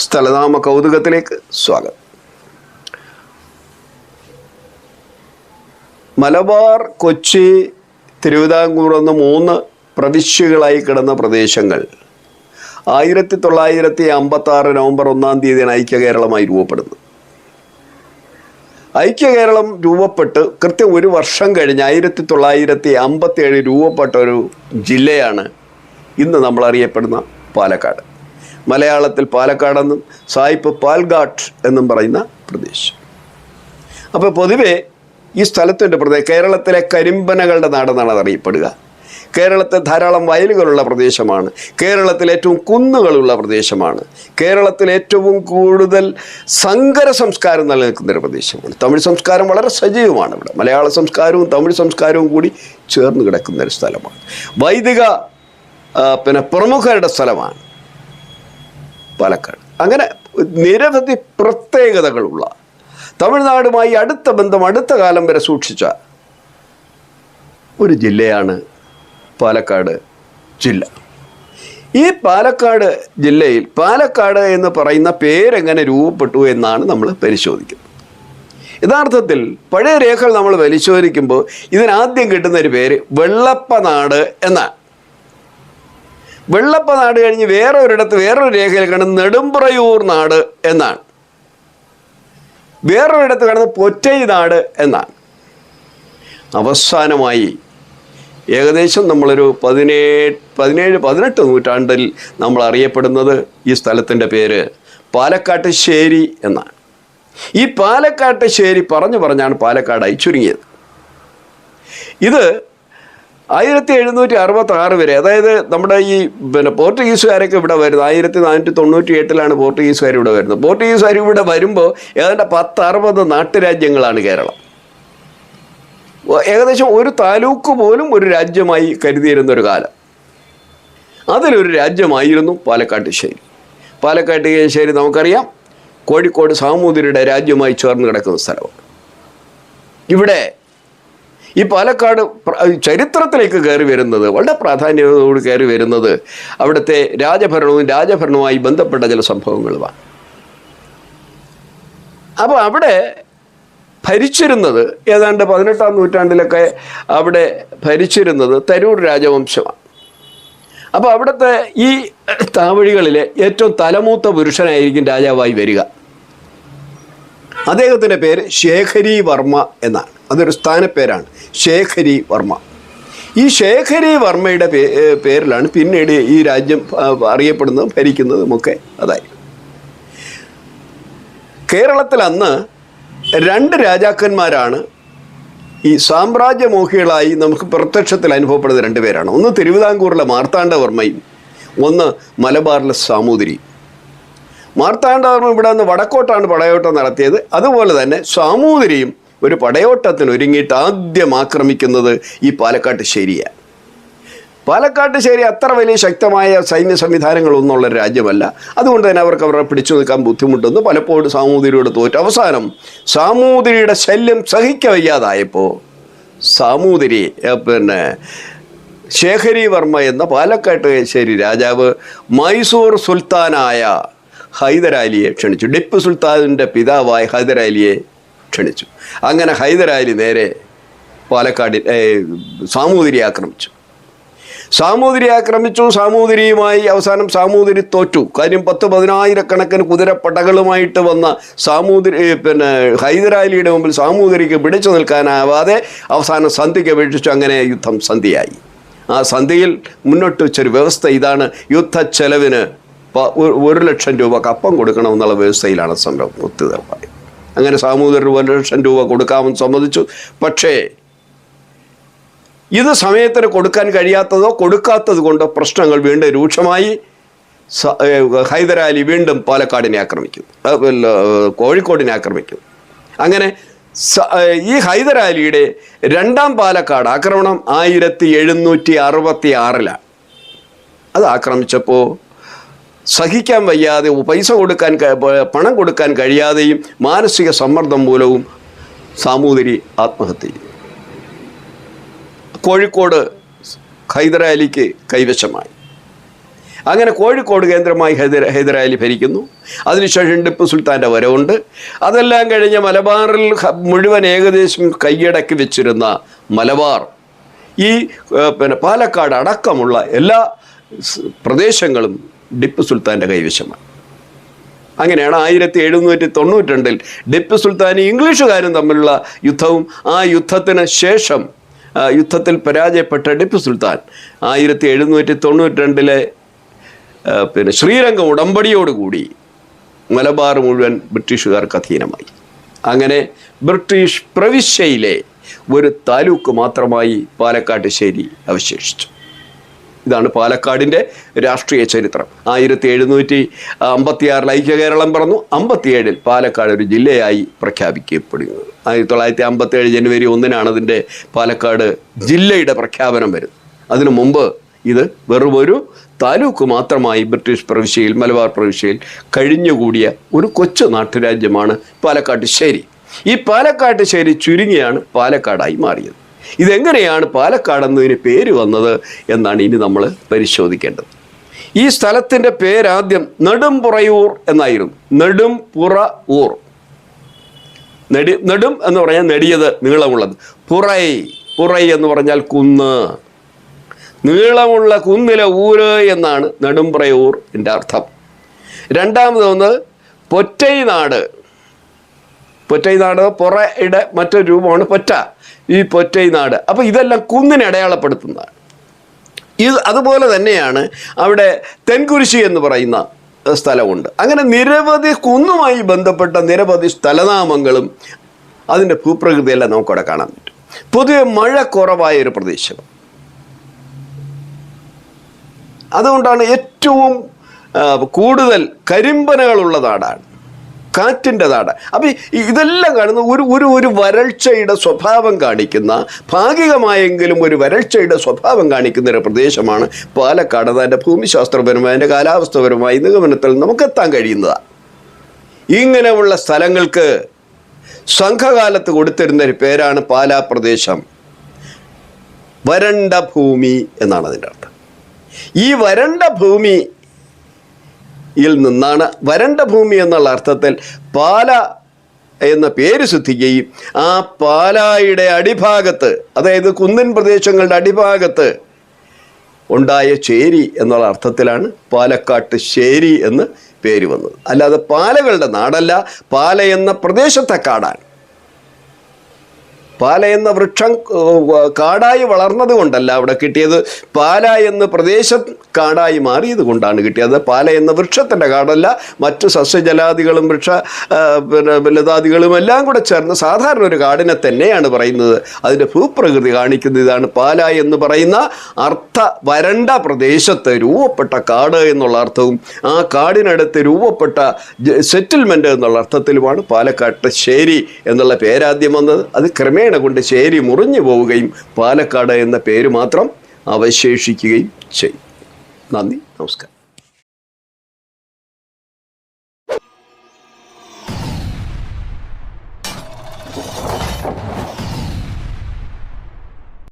സ്ഥലനാമ കൗതുകത്തിലേക്ക് സ്വാഗതം. മലബാർ കൊച്ചി തിരുവിതാംകൂർ എന്ന മൂന്ന് പ്രവിശ്യകളായി കിടന്ന പ്രദേശങ്ങൾ ആയിരത്തി തൊള്ളായിരത്തി അമ്പത്തി ആറ് നവംബർ ഒന്നാം തീയതിയാണ് ഐക്യ കേരളമായി രൂപപ്പെടുന്നത്. ഐക്യ കേരളം രൂപപ്പെട്ട് കൃത്യം ഒരു വർഷം കഴിഞ്ഞ് ആയിരത്തി തൊള്ളായിരത്തി അമ്പത്തി ഏഴ് രൂപപ്പെട്ട ഒരു ജില്ലയാണ് ഇന്ന് നമ്മൾ അറിയപ്പെടുന്ന പാലക്കാട്. മലയാളത്തിൽ പാലക്കാടെന്നും സായിപ്പ് പാൽഘാട്ട് എന്നും പറയുന്ന പ്രദേശം. അപ്പോൾ പൊതുവേ ഈ സ്ഥലത്തിന്റെ പ്രദേശം കേരളത്തിലെ കരിമ്പനകളുടെ നാടെന്നാണ് അതറിയപ്പെടുക. കേരളത്തെ ധാരാളം വയലുകളുള്ള പ്രദേശമാണ്. കേരളത്തിലെ ഏറ്റവും കുന്നുകളുള്ള പ്രദേശമാണ്. കേരളത്തിൽ ഏറ്റവും കൂടുതൽ സങ്കര സംസ്കാരം നിലനിൽക്കുന്ന ഒരു പ്രദേശമാണ്. തമിഴ് സംസ്കാരം വളരെ സജീവമാണ് ഇവിടെ. മലയാള സംസ്കാരവും തമിഴ് സംസ്കാരവും കൂടി ചേർന്ന് കിടക്കുന്ന ഒരു സ്ഥലമാണ്. വൈദിക പിന്നെ പ്രമുഖരുടെ സ്ഥലമാണ്. പാലക്കാട്. അങ്ങനെ നിരവധി പ്രത്യേകതകളുള്ള തമിഴ്നാടുമായി അടുത്ത ബന്ധം അടുത്ത കാലം വരെ സൂക്ഷിച്ച ഒരു ജില്ലയാണ് പാലക്കാട് ജില്ല. ഈ പാലക്കാട് ജില്ലയിൽ പാലക്കാട് എന്ന് പറയുന്ന പേരെങ്ങനെ രൂപപ്പെട്ടു എന്നാണ് നമ്മൾ പരിശോധിക്കുന്നത്. യഥാർത്ഥത്തിൽ പഴയ രേഖകൾ നമ്മൾ പരിശോധിക്കുമ്പോൾ ഇതിനാദ്യം കിട്ടുന്ന ഒരു പേര് വെള്ളപ്പനാട് എന്നാണ്. വെള്ളപ്പനാട് കഴിഞ്ഞ് വേറെ ഒരിടത്ത് വേറൊരു രേഖയിൽ കാണുന്ന നെടുമ്പ്രയൂർ നാട് എന്നാണ്. വേറൊരിടത്ത് കാണുന്ന പൊറ്റൈ നാട് എന്നാണ്. അവസാനമായി ഏകദേശം നമ്മളൊരു പതിനേഴ് പതിനേഴ് പതിനെട്ട് നൂറ്റാണ്ടിൽ നമ്മൾ അറിയപ്പെടുന്നത് ഈ സ്ഥലത്തിന്റെ പേര് പാലക്കാട്ടുശ്ശേരി എന്നാണ്. ഈ പാലക്കാട്ടുശ്ശേരി പറഞ്ഞു പറഞ്ഞാണ് പാലക്കാടായി ചുരുങ്ങിയത് ഇത് ആയിരത്തി എഴുന്നൂറ്റി അറുപത്തി ആറ് വരെ അതായത് നമ്മുടെ ഈ പിന്നെ പോർട്ടുഗീസുകാരൊക്കെ ഇവിടെ വരുന്നത് ആയിരത്തി നാനൂറ്റി തൊണ്ണൂറ്റി എട്ടിലാണ് പോർട്ടുഗീസുകാർ ഇവിടെ വരുന്നത്. പോർട്ടുഗീസുകാർ ഇവിടെ വരുമ്പോൾ ഏതാണ്ട് പത്ത് അറുപത് നാട്ടുരാജ്യങ്ങളാണ് കേരളം. ഏകദേശം ഒരു താലൂക്ക് പോലും ഒരു രാജ്യമായി കരുതിയിരുന്ന ഒരു കാലം. അതിലൊരു രാജ്യമായിരുന്നു പാലക്കാട്ടുശ്ശേരി പാലക്കാട്ടുശ്ശേരി നമുക്കറിയാം കോഴിക്കോട് സാമൂതിരിയുടെ രാജ്യമായി ചേർന്ന് കിടക്കുന്ന സ്ഥലമാണ്. ഇവിടെ ഈ പാലക്കാട് ചരിത്രത്തിലേക്ക് കയറി വരുന്നത് വളരെ പ്രാധാന്യത്തോട് കയറി വരുന്നത് അവിടുത്തെ രാജഭരണവും രാജഭരണവുമായി ബന്ധപ്പെട്ട ചില സംഭവങ്ങളുമാണ്. അപ്പോൾ അവിടെ ഭരിച്ചിരുന്നത് ഏതാണ്ട് പതിനെട്ടാം നൂറ്റാണ്ടിലൊക്കെ അവിടെ ഭരിച്ചിരുന്നത് തരൂർ രാജവംശമാണ്. അപ്പോൾ അവിടുത്തെ ഈ താവഴികളിലെ ഏറ്റവും തലമൂത്ത പുരുഷനായിരിക്കും രാജാവായി വരിക. അദ്ദേഹത്തിന്റെ പേര് ശേഖരി വർമ്മ എന്നാണ്. അതൊരു സ്ഥാനപ്പേരാണ്. ശേഖരി വർമ്മ. ഈ ശേഖരി വർമ്മയുടെ പേരിലാണ് പിന്നീട് ഈ രാജ്യം അറിയപ്പെടുന്നതും ഭരിക്കുന്നതും ഒക്കെ അതായി കേരളത്തിൽ അന്ന് രണ്ട് രാജാക്കന്മാരാണ് ഈ സാമ്രാജ്യമോഹികളായി നമുക്ക് പ്രത്യക്ഷത്തിൽ അനുഭവപ്പെടുന്ന രണ്ട് പേരാണ്. ഒന്ന് തിരുവിതാംകൂറിലെ മാർത്താണ്ഡവർമ്മയും ഒന്ന് മലബാറിലെ സാമൂതിരി മാർത്താണ്ഡവർമ്മ ഇവിടെ നിന്ന് വടക്കോട്ടാണ് പടയോട്ടം നടത്തിയത്. അതുപോലെ തന്നെ സാമൂതിരിയും ഒരു പടയോട്ടത്തിന് ഒരുങ്ങിയിട്ട് ആദ്യം ആക്രമിക്കുന്നത് ഈ പാലക്കാട്ട് ശരിയാണ്. പാലക്കാട്ട് ശരി അത്ര വലിയ ശക്തമായ സൈന്യ സംവിധാനങ്ങളൊന്നുള്ള രാജ്യമല്ല. അതുകൊണ്ട് തന്നെ അവർക്ക് അവരെ പിടിച്ചു നിൽക്കാൻ ബുദ്ധിമുട്ടെന്ന്. പലപ്പോഴും സാമൂതിരിയോട് തോറ്റു. അവസാനം സാമൂതിരിയുടെ ശല്യം സഹിക്കവയ്യാതായപ്പോൾ സാമൂതിരി പിന്നെ ശേഖരി വർമ്മ എന്ന പാലക്കാട്ടുശ്ശേരി രാജാവ് മൈസൂർ സുൽത്താനായ ഹൈദരാലിയെ ക്ഷണിച്ചു. ടിപ്പു സുൽത്താനിന്റെ പിതാവായ ഹൈദരാലിയെ ക്ഷണിച്ചു. അങ്ങനെ ഹൈദരാലി നേരെ പാലക്കാടി സാമൂതിരി ആക്രമിച്ചു. സാമൂതിരി ആക്രമിച്ചു സാമൂതിരിയുമായി അവസാനം സാമൂതിരി തോറ്റു. കാര്യം പത്ത് പതിനായിരക്കണക്കിന് കുതിരപ്പടകളുമായിട്ട് വന്ന സാമൂതിരി പിന്നെ ഹൈദരാലിയുടെ മുമ്പിൽ സാമൂതിരിക്ക് പിടിച്ചു നിൽക്കാനാവാതെ അവസാനം സന്ധിക്ക് അപേക്ഷിച്ചു. അങ്ങനെ യുദ്ധം സന്ധിയായി. ആ സന്ധിയിൽ മുന്നോട്ട് വെച്ചൊരു വ്യവസ്ഥ ഇതാണ്. യുദ്ധ ചെലവിന് ഒരു- ലക്ഷം രൂപ കപ്പം കൊടുക്കണം എന്നുള്ള വ്യവസ്ഥയിലാണ് സംരംഭം ഒത്തുതീർപ്പായി അങ്ങനെ സാമൂതിരി രൂപ ലക്ഷം രൂപ കൊടുക്കാമെന്ന് സമ്മതിച്ചു. പക്ഷേ ഇത് സമയത്തിന് കൊടുക്കാൻ കഴിയാത്തതോ കൊടുക്കാത്തത് കൊണ്ടോ പ്രശ്നങ്ങൾ വീണ്ടും രൂക്ഷമായി. ഹൈദരാലി വീണ്ടും പാലക്കാടിനെ ആക്രമിക്കും. ആ, പിന്നെ, ഏ, കോഴിക്കോടിനെ ആക്രമിക്കുന്നു അങ്ങനെ ഈ ഹൈദരാലിയുടെ രണ്ടാം പാലക്കാട് ആക്രമണം ആയിരത്തി എഴുന്നൂറ്റി അറുപത്തി ആറിലാണ് അത് ആക്രമിച്ചപ്പോൾ സഹിക്കാൻ വയ്യാതെ പൈസ കൊടുക്കാൻ പണം കൊടുക്കാൻ കഴിയാതെയും മാനസിക സമ്മർദ്ദം മൂലവും സാമൂതിരി ആത്മഹത്യ ചെയ്തു. കോഴിക്കോട് ഹൈദരാലിക്ക് കൈവശമായി. അങ്ങനെ കോഴിക്കോട് കേന്ദ്രമായി ഹൈദര ഹൈദരാലി ഭരിക്കുന്നു. അതിനുശേഷം ടിപ്പു സുൽത്താന്റെ വരവുണ്ട്. അതെല്ലാം കഴിഞ്ഞ് മലബാറിൽ മുഴുവൻ ഏകദേശം കൈയടക്കി വെച്ചിരുന്ന മലബാർ ഈ പിന്നെ പാലക്കാട് അടക്കമുള്ള എല്ലാ പ്രദേശങ്ങളും ടിപ്പു സുൽത്താന്റെ കൈവശമാണ്. അങ്ങനെയാണ് ആയിരത്തി എഴുന്നൂറ്റി തൊണ്ണൂറ്റി രണ്ടിൽ ടിപ്പു സുൽത്താനും ഇംഗ്ലീഷുകാരും തമ്മിലുള്ള യുദ്ധവും ആ യുദ്ധത്തിന് ശേഷം യുദ്ധത്തിൽ പരാജയപ്പെട്ട ടിപ്പു സുൽത്താൻ ആയിരത്തി എഴുന്നൂറ്റി തൊണ്ണൂറ്റി രണ്ടിലെ പിന്നെ ശ്രീരംഗ ഉടമ്പടിയോടുകൂടി മലബാർ മുഴുവൻ ബ്രിട്ടീഷുകാർക്ക് അധീനമായി. അങ്ങനെ ബ്രിട്ടീഷ് പ്രവിശ്യയിലെ ഒരു താലൂക്ക് മാത്രമായി പാലക്കാട്ട് ശേരി അവശേഷിച്ചു. ഇതാണ് പാലക്കാടിന്റെ രാഷ്ട്രീയ ചരിത്രം. ആയിരത്തി എഴുന്നൂറ്റി അമ്പത്തി ആറിൽ ഐക്യ കേരളം പറഞ്ഞു അമ്പത്തിയേഴിൽ പാലക്കാട് ഒരു ജില്ലയായി പ്രഖ്യാപിക്കപ്പെടുന്നത് ആയിരത്തി തൊള്ളായിരത്തി അമ്പത്തി ഏഴ് ജനുവരി ഒന്നിനാണ് അതിന്റെ പാലക്കാട് ജില്ലയുടെ പ്രഖ്യാപനം വരുന്നത്. അതിനു മുമ്പ് ഇത് വെറും ഒരു താലൂക്ക് മാത്രമായി ബ്രിട്ടീഷ് പ്രവിശ്യയിൽ മലബാർ പ്രവിശ്യയിൽ കഴിഞ്ഞുകൂടിയ ഒരു കൊച്ചു നാട്ടുരാജ്യമാണ് പാലക്കാട്ട് ശേരി. ഈ പാലക്കാട്ട് ശേരി ചുരുങ്ങിയാണ് പാലക്കാടായി മാറിയത്. ഇതെങ്ങനെയാണ് പാലക്കാട് എന്നതിന് പേര് വന്നത് എന്നാണ് ഇനി നമ്മൾ പരിശോധിക്കേണ്ടത്. ഈ സ്ഥലത്തിന്റെ പേരാദ്യം നെടുംപുറയൂർ എന്നായിരുന്നു. നെടുംപുറ ഊർ. നെടി നെടും എന്ന് പറഞ്ഞാൽ നെടിയത് നീളമുള്ളത്. പുറൈ പുറൈ എന്ന് പറഞ്ഞാൽ കുന്ന്. നീളമുള്ള കുന്നിലെ ഊര് എന്നാണ് നെടുംപുറയൂർ എന്റെ അർത്ഥം. രണ്ടാമത് ഒന്ന് പൊറ്റൈനാട്. പൊറ്റൈനാട് പുറയുടെ മറ്റൊരു രൂപമാണ് പൊറ്റ. ഈ പൊറ്റൈ നാട്. അപ്പോൾ ഇതെല്ലാം കുന്നിനെ അടയാളപ്പെടുത്തുന്നതാണ് ഇത് അതുപോലെ തന്നെയാണ് അവിടെ തെൻകുരിശി എന്ന് പറയുന്ന സ്ഥലമുണ്ട്. അങ്ങനെ നിരവധി കുന്നുമായി ബന്ധപ്പെട്ട നിരവധി സ്ഥലനാമങ്ങളും അതിന്റെ ഭൂപ്രകൃതിയെല്ലാം നമുക്കവിടെ കാണാൻ പറ്റും. പൊതുവെ മഴ കുറവായ ഒരു പ്രദേശം. അതുകൊണ്ടാണ് ഏറ്റവും കൂടുതൽ കരിമ്പനകളുള്ള നാടാണ്. കാറ്റിന്റെ അപ്പോൾ അപ്പം ഇതെല്ലാം കാണുന്ന ഒരു ഒരു ഒരു വരൾച്ചയുടെ സ്വഭാവം കാണിക്കുന്ന ഭാഗികമായെങ്കിലും ഒരു വരൾച്ചയുടെ സ്വഭാവം കാണിക്കുന്ന ഒരു പ്രദേശമാണ് പാലക്കാട്. അതിന്റെ ഭൂമിശാസ്ത്രപരമായി അതിന്റെ കാലാവസ്ഥപരമായ നിഗമനത്തിൽ നമുക്കെത്താൻ കഴിയുന്നതാണ് ഇങ്ങനെയുള്ള സ്ഥലങ്ങൾക്ക് സംഘകാലത്ത് കൊടുത്തിരുന്ന ഒരു പേരാണ് പാലാ പ്രദേശം. വരണ്ട ഭൂമി എന്നാണ് അതിന്റെ അർത്ഥം. ഈ വരണ്ട ഭൂമി യിൽ നിന്നാണ് വരണ്ട ഭൂമി എന്നുള്ള അർത്ഥത്തിൽ പാല എന്ന പേര് ശ്രദ്ധിക്കുകയും ആ പാലായുടെ അടിഭാഗത്ത് അതായത് കുന്നിൻ പ്രദേശങ്ങളുടെ അടിഭാഗത്ത് ഉണ്ടായ ചേരി എന്നുള്ള അർത്ഥത്തിലാണ് പാലക്കാട്ട് ശേരി എന്ന് പേര് വന്നത്. അല്ലാതെ പാലകളുടെ നാടല്ല പാല എന്ന പ്രദേശത്തെ കാടാണ് പാല എന്ന വൃക്ഷം കാടായി വളർന്നത് കൊണ്ടല്ല അവിടെ കിട്ടിയത്. പാല എന്ന പ്രദേശം കാടായി മാറിയത് കൊണ്ടാണ് കിട്ടിയത്. പാല എന്ന വൃക്ഷത്തിന്റെ കാടല്ല മറ്റു സസ്യജലാദികളും വൃക്ഷ പിന്നെ ലതാദികളും എല്ലാം കൂടെ ചേർന്ന് സാധാരണ ഒരു കാടിനെ തന്നെയാണ് പറയുന്നത്. അതിന്റെ ഭൂപ്രകൃതി കാണിക്കുന്ന ഇതാണ്. പാല എന്ന് പറയുന്ന അർത്ഥ വരണ്ട പ്രദേശത്ത് രൂപപ്പെട്ട കാട് എന്നുള്ള അർത്ഥവും ആ കാടിനടുത്ത് രൂപപ്പെട്ട സെറ്റിൽമെന്റ് എന്നുള്ള അർത്ഥത്തിലുമാണ് പാലക്കാട്ട് ശേരി എന്നുള്ള പേരാദ്യം വന്നത്. അത് ക്രമേണ കൊണ്ട് ചേരി മുറിഞ്ഞു പോവുകയും പാലക്കാട് എന്ന പേര് മാത്രം അവശേഷിക്കുകയും ചെയ്യും. നന്ദി നമസ്കാരം.